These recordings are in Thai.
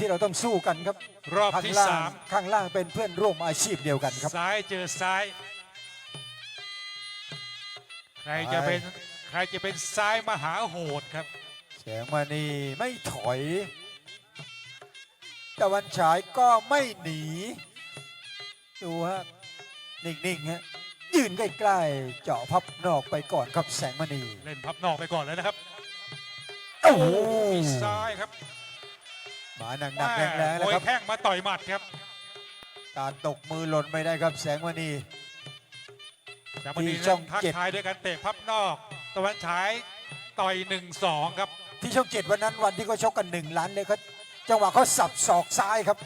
ที่เราต้องสู้กันครับรอบข้างที่ล่าสางมข้างล่างเป็นเพื่อนร่วมอาชีพเดียวกันครับ ซ้ายเจอซ้าย ใครจะเป็นใครจะเป็นซ้ายมหาโหดครับ แสงมณีไม่ถอย ตะวันฉายก็ไม่หนี ดูฮะ นิ่งๆฮะ ยืนใกล้ๆ เจาะพับนอกไปก่อนครับแสงมณี เล่นพับนอกไปก่อนเลยนะครับโอ้โห มีซ้ายครับห มาหนักๆแรงๆแล้วโอยครับแข้งมาต่อยหมัดครับการตกมือหล่นไม่ได้ครับแสงมณีจากวันนี้ที่ช่องทักเจ็ดทายด้วยการเตะพับนอกตะวันฉายต่อยหนึ่งสองครับ ที่ช่องเจ็ดวันนั้นวันที่เขาชกกันหนึ่งล้านเลยครับจังหวะเขาสับศอกซ้ายครับ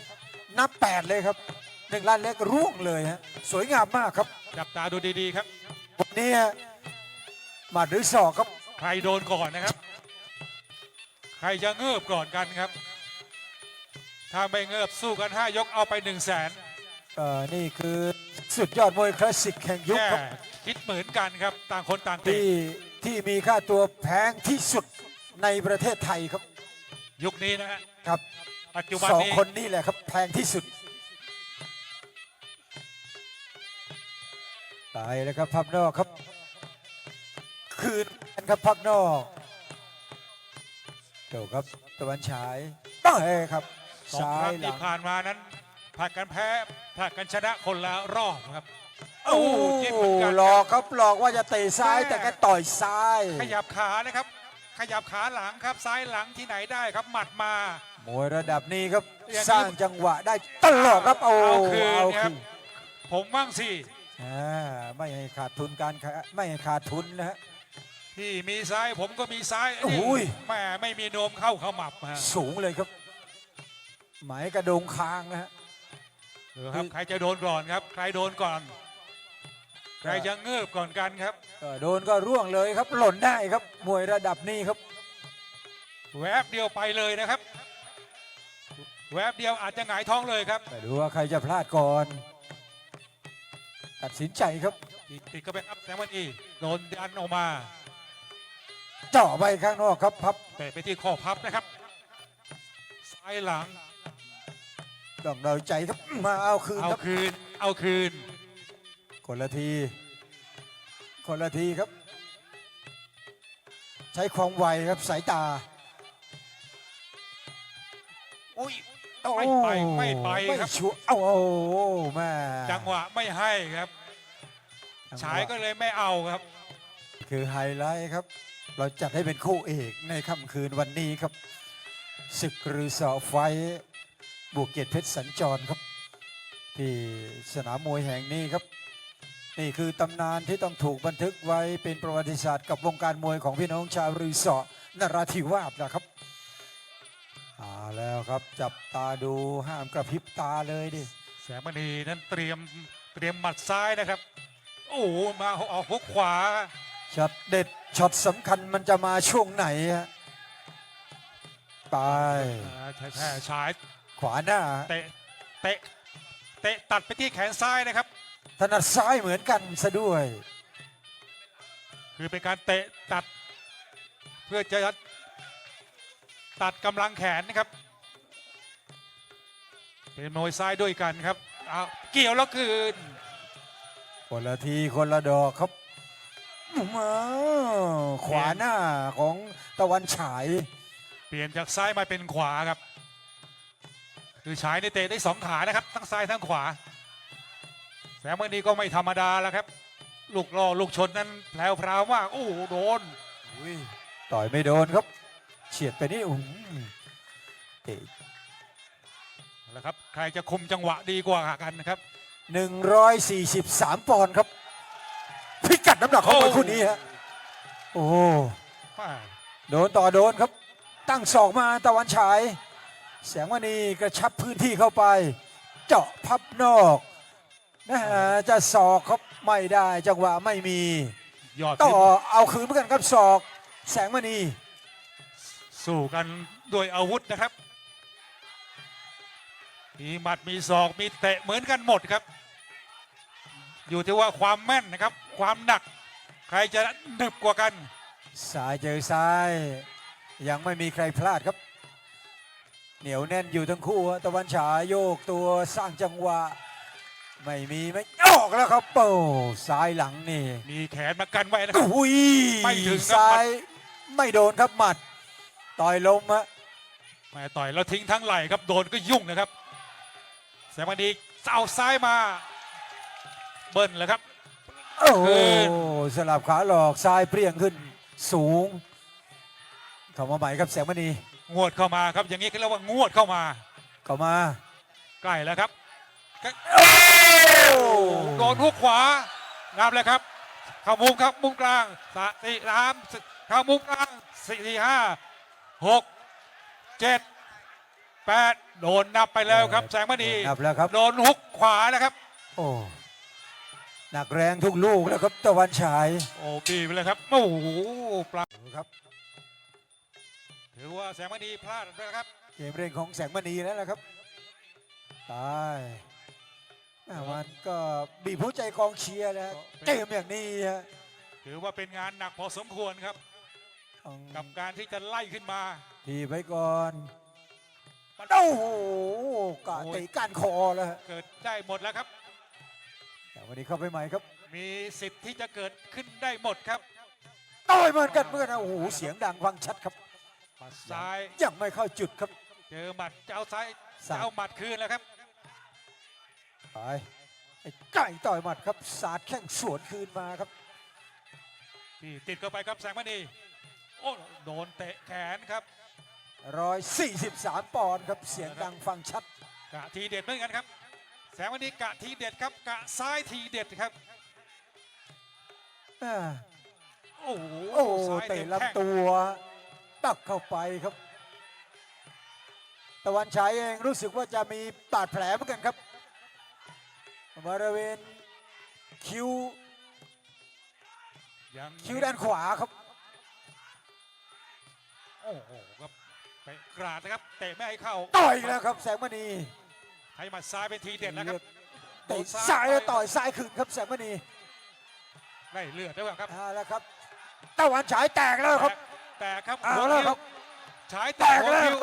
นับแปดเลยครับหนึ่งล้านเล็กร่วงเลยฮะสวยงามมากครับ จับตาดูดีๆครับวันนี้ฮะหมัดหรือศอกครับใครโดนก่อนนะครับ ใครจะเงือบก่อนกันครับ ถ้าไม่เงือบสู้กันห้ายกเอาไปหนึ่งแสนเอ่อนี่คือสุดยอดมวยคลาสสิกแห่งยุคแค่ครับคิดเหมือนกันครับ ต่างคนต่างเตะที่ที่มีค่าตัวแพงที่สุดในประเทศไทยครับยุคนี้นะฮะครับปัจจุบันสองนี้คนนี่แหละครับแพงที่สุดตายแล้วครับพับนอกครับ คืนกันครับพับนอกเดี๋ยวครับตะวันฉายต้องเอครับ สองซ้าครั้ยงหลัที่งผ่านมานั้นผลัดกันแพ้ผลัดกันชนะคนละรอบครับโอ้จิ้มเหมือนกันหลอกครับหลอกว่าจะเตะซ้ายแต่แกต่อยซ้าย ขยับขานะครับ ขยับขาหลังครับซ้ายหลังที่ไหนได้ครับหมัดมามวยระดับนี้ครับอย่างนี้สร้างจังหวะได้ตลอดครับโอ้เอาคืนเอาครัคืบนผมว่างสิอ่าไม่ให้ขาดทุนการค้าไม่ให้ขาดทุนนะฮะพี่มีซ้ายผมก็มีซ้ายโอ้นี่โหยแหม่ไม่มีนวมเข้าขมับฮะสูงเลยครับ หมายกระโดงคางนะฮะเออครับใครจะโดนก่อนครับ ใครโดนก่อน ใครจะเงือบก่อนกันครับก็โดนก็ร่วงเลยครับ หล่นได้ครับมวยระดับนี้ครับ แวบเดียวไปเลยนะครับ แวบเดียวอาจจะหงายท้องเลยครับแต่ดูว่าใครจะพลาดก่อน ตัดสินใจครับติดติดก็เป็นอัพแซมวันอี โดนดันออกมา เจาะไปข้างนอกครับพับเตะไปที่ข้อพับนะครับ ซ้ายหลัง ต้องเดาใจครับมาเอาคืนเอาครับคืน เอาคืน คนละที คนละทีครับ ใช้ความไวครับสายตา อุ้ยไม่ไปไม่ไปไม่ครับชัวร์เอาโอ้โหแม่จังหวะไม่ให้ครับ จังหวะฉายก็เลยไม่เอาครับ คือไฮไลท์ครับ เราจัดให้เป็นคู่เอกในค่ำคืนวันนี้ครับศึกรือสอไฟท์ บวกเกียรติเพชรสัญจรครับ ที่สนามมวยแห่งนี้ครับ นี่คือตำนานที่ต้องถูกบันทึกไว้เป็นประวัติศาสตร์กับวงการมวยของพี่น้องชาวรือสอนราธิวาสนะครับเอาแล้วครับจับตาดูห้ามกระพริบตาเลยดิแสงมณีนั้นเตรียมเตรียมหมัดซ้ายนะครับ โอ้โหมาออกฮุกขวาช็อตเด็ดช็อตสำคัญมันจะมาช่วงไหนฮะไปอ่าใช่ใช่ฉาย ขวาหน้าเตะเตะเตะตัดไปที่แขนซ้ายนะครับ ถนัดซ้ายเหมือนกันซะด้วย คือเป็นการเตะตัด เพื่อจะตัดกำลังแขนนะครับ เป็นมวยซ้ายด้วยกันครับเอาเกี่ยวแล้วคืนคนละทีคนละดอกครับมาขวาหน้าของตะวันฉาย เปลี่ยนจากซ้ายมาเป็นขวาครับ คือฉายในเตะได้สองขานะครับทั้งซ้ายทั้งขวา แสงมณีก็ไม่ธรรมดาแล้วครับ ลูกล่อลูกชนนั้นแผลวพราวมากโอ้โหโดนต่อยไม่โดนครับเฉียดไปนี่อุ้มเตะแล้วครับใครจะคุมจังหวะดีกว่ากันนะครับหนึ่งร้อยสี่สิบสามปอนด์ครับ พิกัดน้ำหนักของมวยโอ้คู่นี้ฮะโอ้มาโดนต่อโดนครับ ตั้งศอกมาตะวันฉาย แสงมณีกระชับพื้นที่เข้าไป เจาะพับนอกนะฮะจะศอกครับไม่ได้จังหวะไม่มียอดต่อพิษเอาคืนเหมือนกันครับศอก แสงมณีสู้กันด้วยอาวุธนะครับ มีหมัดมีศอกมีเตะเหมือนกันหมดครับ อยู่ที่ว่าความแม่นนะครับ ความหนัก ใครจะหนึบกว่ากันซ้ายเจอซ้าย ยังไม่มีใครพลาดครับ เหนียวแน่นอยู่ทั้งคู่ฮะตะวันฉายโยกตัวสร้างจังหวะ ไม่มีไม่ออกแล้วครับโป้ซ้ายหลังนี่มีแขนมากันไว้นะครับ อุ้ยไม่ถึงครับ ซ้ายไม่โดนครับหมัด ต่อยลมฮะแม่ต่อยแล้วทิ้งทั้งไหล่ครับโดนก็ยุ่งนะครับ แสงมณีเอาซ้ายมา เบิ้ลเลยครับ โอ้โหขึ้นสลับขาหลอกซ้ายเปรี้ยงขึ้นสูงเข้ามาใหม่ครับแสงมณี งวดเข้ามาครับอย่างนี้ก็เรียกว่างวดเข้ามา เข้ามา ใกล้แล้วครับใกล้โดนหุกขวานับเลยครับ เข้ามุมครับมุมกลางสามสี่สามเข้ามุมกลางสี่สี่ห้าหกเจ็ดแปดโดนนับไปแล้วครับ แสงมณีนับแล้วครับ โดนหุกขวานะครับ โอ้หนักแรงทุกลูกแล้วครับตะวันฉาย โอ้ปีไปเลยครับโอ้โหปลาดูครับ ถือว่าแสงมณีพลาดนะครับ เกมเร่งของแสงมณีแล้วนะครับ ตายอะมันก็บีบหัวใจกองเชียร์นะเกมอย่างนี้ฮะถือว่าเป็นงานหนักพอสมควรครับ ต้องกับการที่จะไล่ขึ้นมาทีบไว้ก่อนโอ้โหกะเตะก้านคอแล้วฮะเกิดได้หมดแล้วครับ แต่วันนี้เข้าไปใหม่ครับมีสิทธิ์ที่จะเกิดขึ้นได้หมดครับ ต่อยเหมือนกันเหมื่อนกันนะโอ้โหเสียงดังฟังชัดครับ หมัดซ้ายยังไม่เข้าจุดครับ เจอหมัดจะเอาซ้ายสาจะม เอาหมัดคืนแล้วครับ ไปไอ้ไก่ต่อยหมัดครับ สาดแข้งสวนคืนมาครับ ที่ติดเข้าไปครับแสงมณีโอ้โดนเตะแขนครับ143 ปอนด์ครับ เสียงดังฟังชัด กะทีเด็ดเหมือนกันครับ แสงมณีกะทีเด็ดครับกะซ้ายทีเด็ดครับ อ่าโอ้โหโอ้โหซ้ายเตะมแข้งลำตัว ตักเข้าไปครับ ตะวันฉายเองรู้สึกว่าจะมีบาดแผลเหมือนกันครับบริเวณคิ้วยังคิ้วด้านขวาครับ โอ้โหครับไปกราดนะครับเตะไม่ให้เข้าต่อยอีกแล้วครับแสงมณีให้หมัดซ้ายเป็นทีเด็ดนะครับเตะซ้ายแล้วต่อยซ้ายคืนครับแสงมณีได้เลือดด้วยครับเอาแล้วครับตะวันฉายแตกแล้วครับ แตกครับเอาหัวแล้วคิ้ควรับฉายแตแตกกหัวแล้วคิ้ว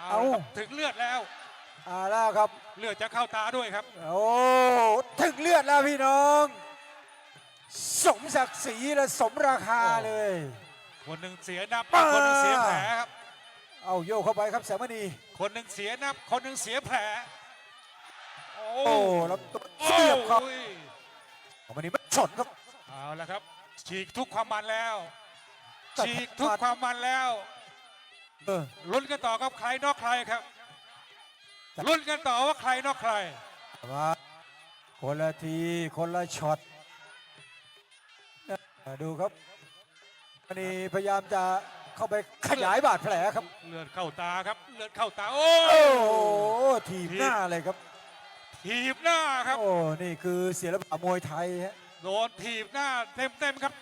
เอาเอาละครับถึงเลือดแล้ว เอาแล้วครับ เลือดจะเข้าตาด้วยครับโอ้ถึงเลือดแล้วพี่น้อง สมศักดิ์ศรีและสมราคาเลย คนหนึ่งเสียนับป้าคนหนึ่งเสียแผลครับ เอาโยกเข้าไปครับแสงมณีคนหนึ่งเสียนับ คนหนึ่งเสียแผล โอ้โอ้ลำตัวเสียบครับโอ้ย แสงมณีไม่ชนครับ เอาละครับ ฉีกทุกความมันแล้วตัดฉีกทุกความมันแล้วเออลุ้นกันต่อครับใครนอกใครครับลุ้นกันต่อว่าใครนอกใครมาคนละทีคนละช็อตดูครับมณีพยายามจะเข้าไปขยายบาดแผลครับ เลือดเข้าตาครับ เลือดเข้าตา โอ้โอ้ยโหทีบหน้าเลยครับถีบหน้าครับ โอ้ นี่คือศิลปะมวยไทยฮะ โดนถีบหน้าเต็มเต็มๆครับ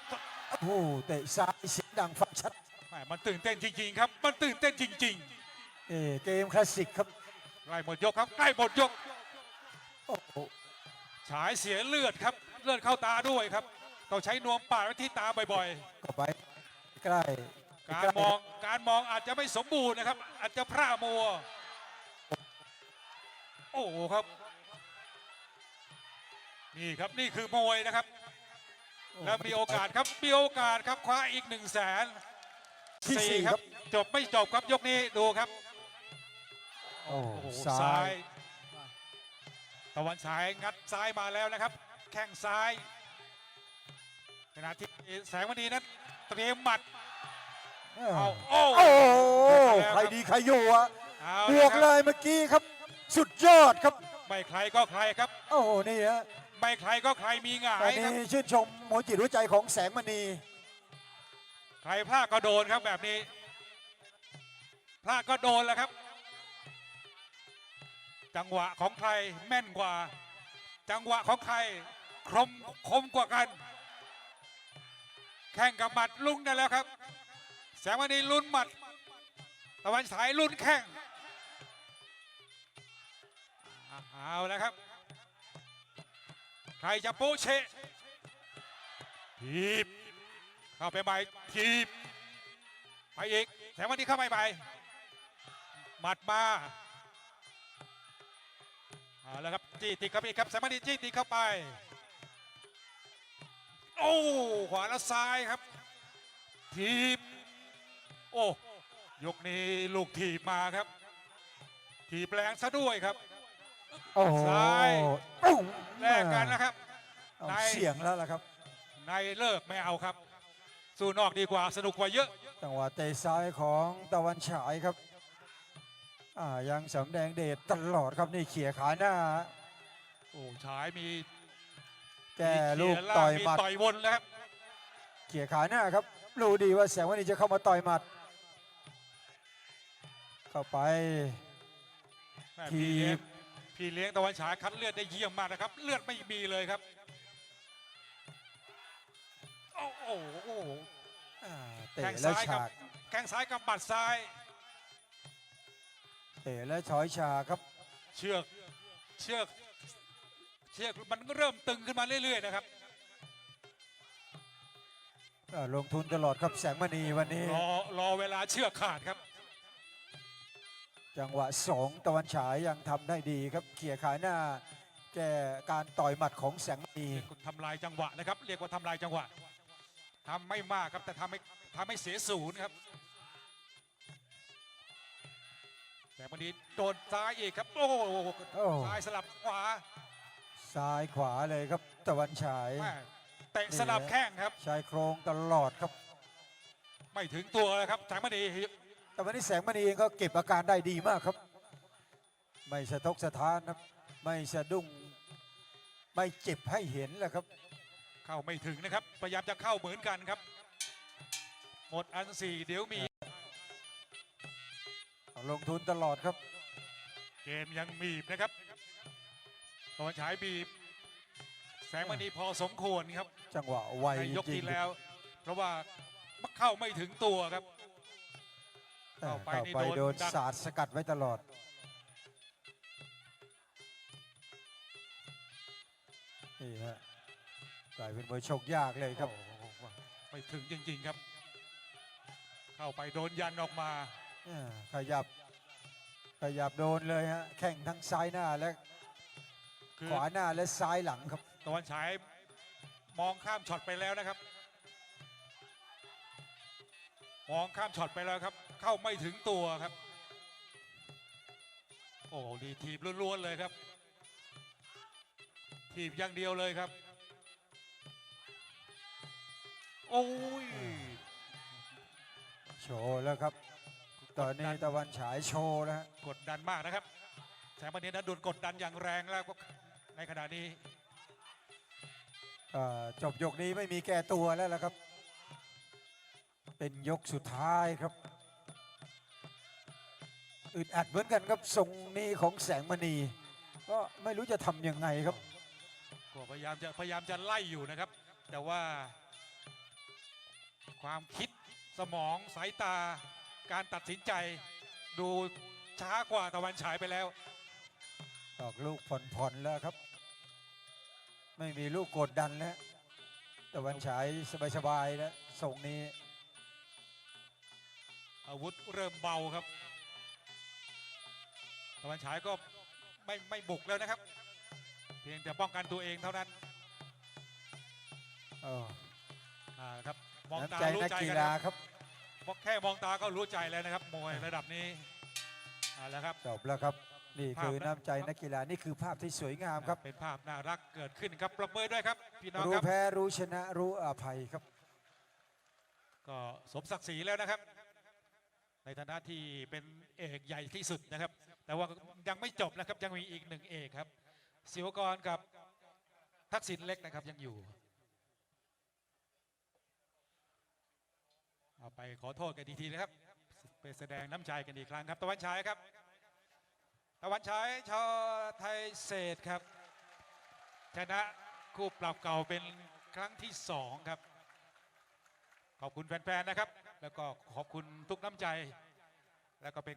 โอ้โหเตะซ้ายเสียงดังฟังชัดแหม่มันตื่นเต้นจริงๆครับ มันตื่นเต้นจริงเอ้เกมคลาสสิกครับๆใกล้หมดยกครับใกล้หมดยก โอ้โหฉายเสียเลือดครับเลือดเข้าตาด้วยครับต้องใช้นวมปาดไว้ที่ตาบ่อยก็ไปใกล้ๆการมองการมองอาจจะไม่สมบูรณ์นะครับ อาจจะพร่ามัว โอ้โหครับ นี่ครับนี่คือมวยนะครับ แล้วมีโอกาสครับมีโอกาสครับคว้าอีกหนึ่งแสนที่สี่สี่คครัรับบจบไม่จบครับยกนี้ดูครับโอ้โอ้โหซ้าซ้าย ยตะวันฉายงัดซ้ายมาแล้วนะครับ แข้งซ้ายขณะที่แสงมณีนั้นเตรียมหมัดเออเอาโอ้ โอ้โหแล้วใครดีใครอยู่อะเอาบวกละคเลรับยเมื่อกี้ครับ สุดยอดครับ ไม่ใครก็ใครครับ โอ้โหนี่ฮะ ไม่ใครก็ใครมีหงาแต่ยครับนี่ชื่นชมมวยจิตหัวใจของแสงมณี ใครพลาดก็โดนครับแบบนี้พลาดก็โดนแล้วครับ จังหวะของใครแม่นกว่า จังหวะของใครคมคมกว่ากัน แข่งกับหมัดลุ้งได้แล้วครับ แสงวันนี้ลุ้นหมัด ตะวันฉายลุ้นแข้งอะเอาแล้วครับ ใครจะโป๊ะเชะทีบเข้าไปใหม่ทีบไปอีกแสงวันนี้เข้าไปใหม่หมัดมาเอาแล้วครับจี้ติดครับอีกครับแสงมณีจี้ติดเข้าไป โอ้ขวาแล้วซ้ายครับ ทีบโอ้ยกนี้ลูกถีบมาครับถีบแรงซะด้วยครับ โอ้โหซ้ายปุ้งแลกกันนะครับ เอาใน เสียงแล้วล่ะครับ ในเลิกไม่เอาครับ สู้นอกดีกว่าสนุกกว่าเยอะ จังหวะเตะซ้ายของตะวันฉายครับอ่ายังสำแดงเดชตลอดครับนี่เขี่ยขาหน้า โอ้ฉายมีแก้มีลูกเขี่ยางต่อยมีหมัดต่อยวนแล้วครับเขี่ยขาหน้าครับ รู้ดีว่าแสงวันนี้จะเข้ามาต่อยหมัด เข้าไปแม่ถีบ พี่เลี้ยงพี่เลี้ยงตะวันฉายคัดเลือดได้เยี่ยมมากนะครับ เลือดไม่มีเลยครับ โอ้โหอ่าเตะแข้งแล้วซ้ายกับฉากแข้งซ้ายกับบัดซ้าย เตะแล้วช้อยฉากครับ เชือกเชือกเชือกมันก็เริ่มตึงขึ้นมาเรื่อยๆนะครับอ่าลงทุนตลอดครับแสงมณีวันนี้ รอรอเวลาเชือกขาดครับ จังหวะสองตะวันฉายยังทำได้ดีครับเขี่ยขาหน้า แก้การต่อยหมัดของแสงมณีทำลายจังหวะนะครับ เรียกว่าทำลายจังหวะทำไม่มากครับแต่ทำให้ทำให้เสียศูนย์ครับ แต่วันนี้โดนซ้ายอีกครับโอ้โหโอ้ซ้ายสลับขวา ซ้ายขวาเลยครับตะวันฉายแม่เตะสลับแข้งครับชายโครงตลอดครับ ไม่ถึงตัวเลยครับแสงมณีแต่ วันนี้แสงมณีเองก็เก็บอาการได้ดีมากครับ ไม่สะทกสะท้านครับ ไม่สะดุ้ง ไม่เจ็บให้เห็นแหละครับ เข้าไม่ถึงนะครับ พยายามจะเข้าเหมือนกันครับ หมดอันสี่เดี๋ยวมี ลงทุนตลอดครับ เกมยังบีบนะครับตะวันฉายบีบ แสงมณีพอสมควรครับ จังหวะไวในจยกริงที่ๆแล้ว เพราะว่าเข้าไม่ถึงตัวครับอ่า เข้าไปเข้านี่ไปโดนโดนดักสาดสกัดไว้ตลอด นี่ฮะกลายเป็นมวยชกยากเลยครับ โอ้โหไม่ถึงจริง ๆครับ เข้าไปโดนยันออกมา อ่าขยับ ขยับโดนเลยฮะ แข่งทั้งซ้ายหน้าและคือขวาหน้าและซ้ายหลังครับ ตะวันฉายมองข้ามช็อตไปแล้วนะครับ มองข้ามช็อตไปแล้วครับ เข้าไม่ถึงตัวครับ โอ้โหดีทีบล้วนๆเลยครับ ทีบอย่างเดียวเลยครับ โอ้ยโชว์แล้วครับ ตอนนี้ตะวันฉายโชว์แล้วฮะกดดันมากนะครับ แสงมณีนั้นโดนกดดันอย่างแรงแล้วก็ในขณะนี้อ่าจบยกนี้ไม่มีแก้ตัวแล้วล่ะครับ เป็นยกสุดท้ายครับ อึดอัดเหมือนกันครับทรงนี้ของแสงมณี ก็ไม่รู้จะทำยังไงครับ ก็พยายามจะพยายามจะไล่อยู่นะครับ แต่ว่า ความคิดสมองสายตา การตัดสินใจดูช้ากว่าตะวันฉายไปแล้วออกลูกผ่อนๆแล้วครับ ไม่มีลูกกดดันแล้วตะวันฉายสบายๆแล้วทรงนี้ อาวุธเริ่มเบาครับ ตะวันฉายก็ไม่ไม่บุกแล้วนะครับ เพียงแต่ป้องกันตัวเองเท่านั้นเอออ่าครับมองตาน้ำใจรู้นักใจกีกันฬานะครับครับแค่มองตาก็รู้ใจแล้วนะครับมวยระดับนี้เอาละครับจบแล้วครับนี่คือภาพนะน้ำใจนักกีฬานี่คือภาพที่สวยงามครับ เป็นภาพน่ารักเกิดขึ้นครับปรบมือด้วยครับพี่น้องรู้ครับแพ้รู้ชนะรู้อภัยครับ ก็สมศักดิ์ศรีแล้วนะครับ ในฐานะที่เป็นเอกใหญ่ที่สุดนะครับ แต่ว่ายังไม่จบนะครับยังมีอีกหนึ่งเอกครับ ศิวกรกับทักษิณเล็กนะครับยังอยู่เอาไปขอโทษกันอีกทีนะครับไปแสดงน้ำใจกันอีกครั้งครับ ตะวันฉายครับ ตะวันฉายชอไทยเศษครับ ชนะคู่ปรับเก่าเป็นครั้งที่สองครับ ขอบคุณแฟนๆนะครับ แล้วก็ขอบคุณทุกน้ำใจแล้วก็เป็น